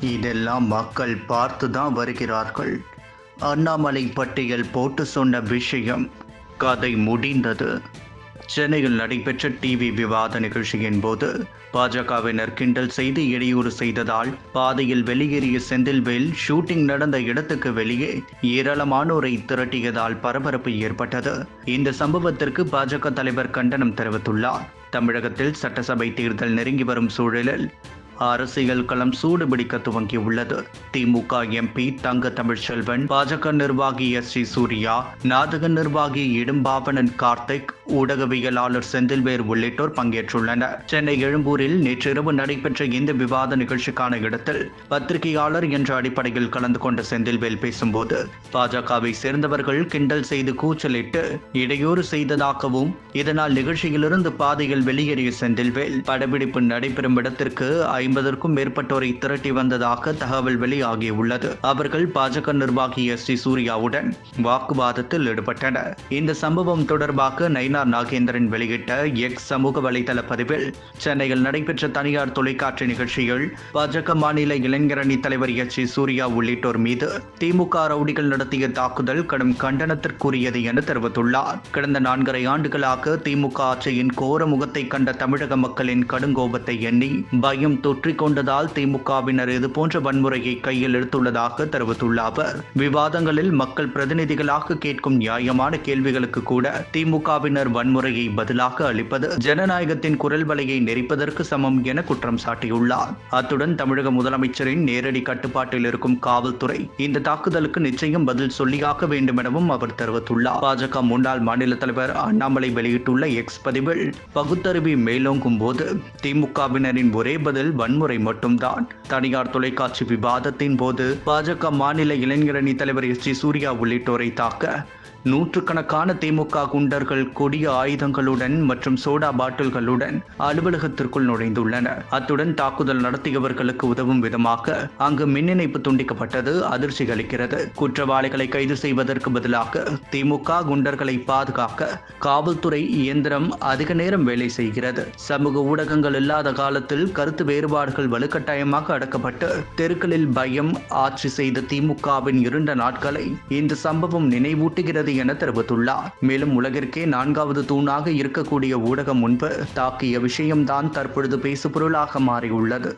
இதெல்லாம் மக்கள் பார்த்து தான் வருகிறார்கள். அண்ணாமலை பட்டியல் போட்டு சொன்ன விஷயம் கதை முடிந்தது. சென்னையில் நடைபெற்ற டிவி விவாத நிகழ்ச்சியின் போது பாஜகவினர் கிண்டல் செய்து இடையூறு செய்ததால் பாதையில் வெளியேறிய செந்தில்வேல் ஷூட்டிங் நடந்த இடத்துக்கு வெளியே ஏராளமானோரை திரட்டியதால் பரபரப்பு ஏற்பட்டது. இந்த சம்பவத்திற்கு பாஜக தலைவர் கண்டனம் தெரிவித்துள்ளார். தமிழகத்தில் சட்டசபை தேர்தல் நெருங்கி வரும் சூழலில் அரசியல் களம் சூடுபிடிக்க துவங்கியுள்ளது. திமுக எம்பி தங்க தமிழ்ச்செல்வன் பாஜக நிர்வாகி எஸ் சி சூர்யா நாடக நிர்வாகி இடும்பாவனன் கார்த்திக் ஊடகவியலாளர் செந்தில்வேர் உள்ளிட்டோர் பங்கேற்றுள்ளனர். சென்னை எழும்பூரில் நேற்றிரவு நடைபெற்ற இந்த விவாத நிகழ்ச்சிக்கான இடத்தில் பத்திரிகையாளர் என்ற அடிப்படையில் கலந்து கொண்ட செந்தில்வேல் பேசும்போது பாஜகவை சேர்ந்தவர்கள் கிண்டல் செய்து கூச்சலிட்டு இடையூறு செய்ததாகவும் இதனால் நிகழ்ச்சியிலிருந்து பாதையில் வெளியேறிய செந்தில்வேல் படப்பிடிப்பு நடைபெறும் இடத்திற்கு ஐம்பதற்கும் மேற்பட்டோரை திரட்டி வந்ததாக தகவல் வெளியாகியுள்ளது. அவர்கள் பாஜக நிர்வாகி எஸ் டி சூர்யாவுடன் வாக்குவாதத்தில் ஈடுபட்டனர். இந்த சம்பவம் தொடர்பாக நயினார் நாகேந்திரன் வெளியிட்ட எக்ஸ் சமூக வலைதள பதிவில் சென்னையில் நடைபெற்ற தனியார் தொலைக்காட்சி நிகழ்ச்சியில் பாஜக மாநில இளைஞரணி தலைவர் எச் சி சூர்யா உள்ளிட்டோர் மீது திமுக ரவுடிகள் நடத்திய தாக்குதல் கடும் கண்டனத்திற்குரியது என தெரிவித்துள்ளார். கடந்த நான்கரை ஆண்டுகளாக திமுக ஆட்சியின் கோர முகத்தை கண்ட தமிழக மக்களின் கடுங்கோபத்தை எண்ணி பயம் தொற்று தொற்றிக் கொண்டதால் திமுகவினர் இதுபோன்ற வன்முறையை கையில் எடுத்துள்ளதாக தெரிவித்துள்ள அவர் விவாதங்களில் மக்கள் பிரதிநிதிகளாக கேட்கும் நியாயமான கேள்விகளுக்கு கூட திமுகவினர் வன்முறையை பதிலாக அளிப்பது ஜனநாயகத்தின் குரல் வலையை நெறிப்பதற்கு சமம் என குற்றம் சாட்டியுள்ளார். அத்துடன் தமிழக முதலமைச்சரின் நேரடி கட்டுப்பாட்டில் இருக்கும் காவல்துறை இந்த தாக்குதலுக்கு நிச்சயம் பதில் சொல்லியாக வேண்டும் எனவும் அவர் தெரிவித்துள்ளார். பாஜக முன்னாள் மாநில தலைவர் அண்ணாமலை வெளியிட்டுள்ள எக்ஸ் பதிவில் பகுத்தறிவி மேலோங்கும் போது திமுகவினரின் ஒரே பதில் வன்முறை மட்டும்தான். தனியார் தொலைக்காட்சி விவாதத்தின் போது பாஜக மாநில இளைஞரணி தலைவர் எஸ் ஜி சூர்யா உள்ளிட்டோரை தாக்க நூற்றுக்கணக்கான திமுக குண்டர்கள் கொடிய ஆயுதங்களுடன் மற்றும் சோடா பாட்டில்களுடன் அலுவலகத்திற்குள் நுழைந்துள்ளனர் அத்துடன் தாக்குதல் நடத்தியவர்களுக்கு உதவும் விதமாக அங்கு மின் இணைப்பு துண்டிக்கப்பட்டது அதிர்ச்சி அளிக்கிறது. குற்றவாளிகளை கைது செய்வதற்கு பதிலாக திமுக குண்டர்களை பாதுகாக்க காவல்துறை இயந்திரம் அதிக நேரம் வேலை செய்கிறது. சமூக ஊடகங்கள் இல்லாத காலத்தில் கருத்து வேறுபாடு வேறுபாடுகள் வலுக்கட்டாயமாக அடக்கப்பட்டு தெருக்களில் பயம் ஆட்சி செய்த திமுகவின் இருண்ட நாட்களை இந்த சம்பவம் நினைவூட்டுகிறது என தெரிவித்துள்ளார். மேலும் உலகிற்கே நான்காவது தூணாக இருக்கக்கூடிய ஊடகம் முன்பு தாக்கிய விஷயம்தான் தற்பொழுது பேசுபொருளாக மாறியுள்ளது.